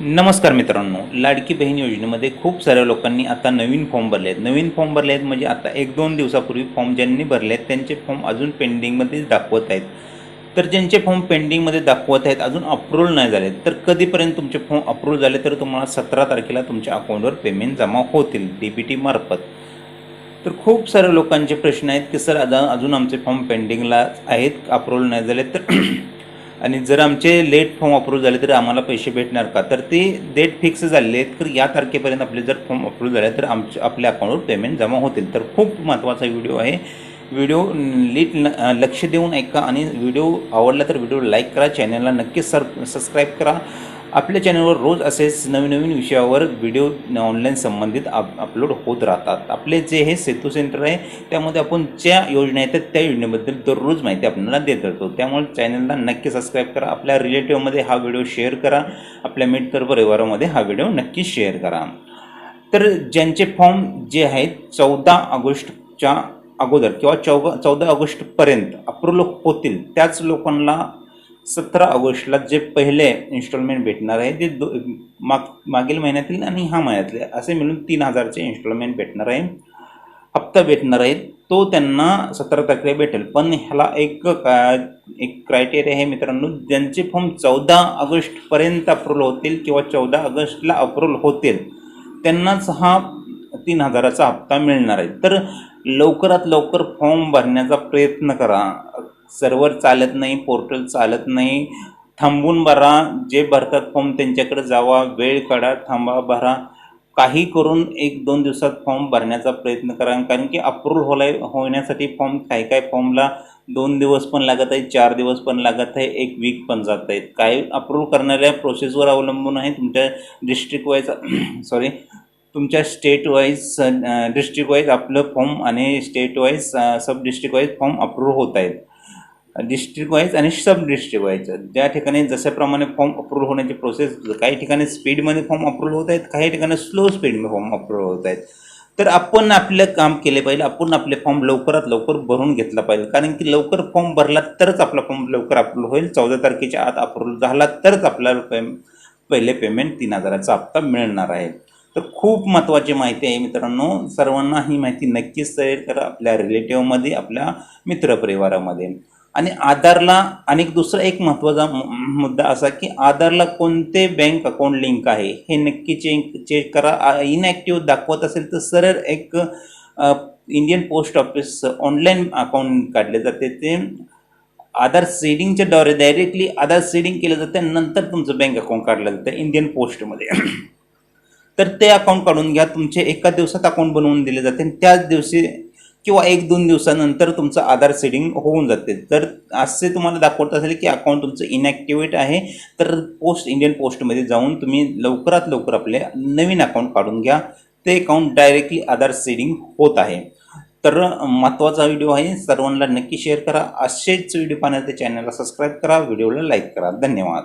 नमस्कार मित्रांनो लाडकी बहीण योजनेमध्ये खूप साऱ्या लोकांनी आता नवीन फॉर्म भरले आहेत. नवीन फॉर्म भरले आहेत म्हणजे आता एक दोन दिवसापूर्वी फॉर्म ज्यांनी भरले आहेत त्यांचे फॉर्म अजून पेंडिंगमध्येच दाखवत आहेत. तर ज्यांचे फॉर्म पेंडिंगमध्ये दाखवत आहेत अजून अप्रूव्हल नाही झाले तर कधीपर्यंत तुमचे फॉर्म अप्रूव्ह झाले तर तुम्हाला सतरा तारखेला तुमच्या अकाउंटवर पेमेंट जमा होतील डी बी टी मार्फत. तर खूप साऱ्या लोकांचे प्रश्न आहेत की सर अजून आमचे फॉर्म पेंडिंगला आहेत अप्रूव्हल नाही झाले तर आणि जर आमचे लेट फॉर्म अप्रूव्ह झाले तर आम्हाला पैसे भेटणार का? तर ते डेट फिक्स झालेले आहेत. तर या तारखेपर्यंत आपले जर फॉर्म अप्रूव्ह झाले तर आमच्या आपल्या अकाउंटवर पेमेंट जमा होतील. तर खूप महत्त्वाचा व्हिडिओ आहे. व्हिडिओ नीट ल- लक्ष देऊन ऐका आणि व्हिडिओ आवडला तर व्हिडिओ लाईक करा. चॅनलला नक्कीच सर सबस्क्राईब करा. आपल्या चॅनलवर रोज असेच नवीन नवीन विषयावर व्हिडिओ ऑनलाईन संबंधित अप अपलोड होत राहतात. आपले जे हे सेतू सेंटर आहे त्यामध्ये आपण ज्या योजना येतात त्या योजनेबद्दल दररोज माहिती आपल्याला देत राहतो. त्यामुळे चॅनलला नक्की सबस्क्राईब करा. आपल्या रिलेटिव्हमध्ये हा व्हिडिओ शेअर करा. आपल्या मित्र परिवारामध्ये हा व्हिडिओ नक्की शेअर करा. तर ज्यांचे फॉर्म जे आहेत चौदा ऑगस्टच्या अगोदर किंवा चौदा चौदा ऑगस्टपर्यंत अप्रूव्ह होतील त्याच लोकांना सतरा ऑगस्टला जे पहिले इन्स्टॉलमेंट भेटणार आहे ते दो माग मागील महिन्यातील आणि ह्या महिन्यातले असे मिळून तीन हजारचे इन्स्टॉलमेंट भेटणार आहे. हप्ता भेटणार आहे. तो त्यांना सतरा तारखेला भेटेल. पण ह्याला एक का एक क्रायटेरिया आहे मित्रांनो ज्यांचे फॉर्म चौदा ऑगस्टपर्यंत अप्रूव्हल होतील किंवा चौदा ऑगस्टला अप्रूव्हल होतील त्यांनाच हा तीन हजाराचा हप्ता मिळणार आहे. तर लवकरात लवकर फॉर्म भरण्याचा प्रयत्न करा. सर्व्हर चालत नाही पोर्टल चालत नाही. थांबून भरा जे भरतात फॉर्म त्यांच्याकडे जावा वेळ काढा थांबा भरा. काही करून एक दोन दिवसात फॉर्म भरण्याचा प्रयत्न करा. कारण की अप्रूव्ह होलाय होण्यासाठी फॉर्म काही काही फॉर्मला दोन दिवस पण लागत आहे चार दिवस पण लागत आहे एक वीक पण जात आहेत. काही अप्रूव्ह करणाऱ्या प्रोसेसवर अवलंबून आहे तुमच्या डिस्ट्रिक्ट वाईज सॉरी तुमच्या स्टेट वाईज डिस्ट्रिक्ट वाईज आपलं फॉर्म आणि state wise sub district wise form approve होत आहेत. डिस्ट्रिक्ट वाईज आणि सब डिस्ट्रिक्ट वाईज ज्या ठिकाणी जशाप्रमाणे फॉर्म अप्रूव्ह होण्याची प्रोसेस काही ठिकाणी स्पीडमध्ये फॉर्म अप्रूव्ह होत आहेत काही ठिकाणी स्लो स्पीडमध्ये फॉर्म अप्रूव्ह होत आहेत. तर आपण आपलं काम केले पाहिजे आपण आपले फॉर्म लवकरात लवकर भरून घेतला पाहिजे. कारण की लवकर फॉर्म भरला तरच आपला फॉर्म लवकर अप्रूव्ह होईल. चौदा तारखेच्या आत अप्रूव्ह झाला तरच आपल्याला पेम पहिले पेमेंट तीन हजाराचा हप्ता मिळणार आहे. तर खूप महत्त्वाची माहिती आहे मित्रांनो. सर्वांना ही माहिती नक्कीच शेअर करा आपल्या रिलेटिव्हमध्ये आपल्या मित्रपरिवारामध्ये. आणि आधारला आणि दुसरा एक महत्त्वाचा मुद्दा असा की आधारला कोणते बँक अकाउंट लिंक आहे हे नक्की चेक चेक करा. इनॅक्टिव्ह दाखवत असेल तर सरळ एक Indian post office online account काढले जाते. ते आधार सीडिंगच्या द्वारे डायरेक्टली आधार सीडिंग केलं जातं नंतर तुमचं बँक अकाउंट काढलं जातं इंडियन पोस्टमध्ये तर ते अकाउंट काढून घ्या. तुमचे एका दिवसात अकाउंट बनवून दिले जाते आणि त्याच दिवशी किंवा एक दोन दिवसानंतर तुमचं आधार सेडिंग होऊन जाते. तर असे तुम्हाला दाखवत असेल की अकाउंट तुमचं इनॅक्टिवेट आहे. तर पोस्ट इंडियन पोस्टमध्ये जाऊन तुम्ही लवकरात लवकर आपले नवीन अकाउंट काढून घ्या. ते अकाउंट डायरेक्टली आधार सेडिंग होत आहे. तर महत्त्वाचा व्हिडिओ आहे. सर्वांना नक्की शेअर करा. असेच व्हिडिओ पाहण्यासाठी चॅनलला सबस्क्राईब करा. व्हिडिओला लाईक करा. धन्यवाद.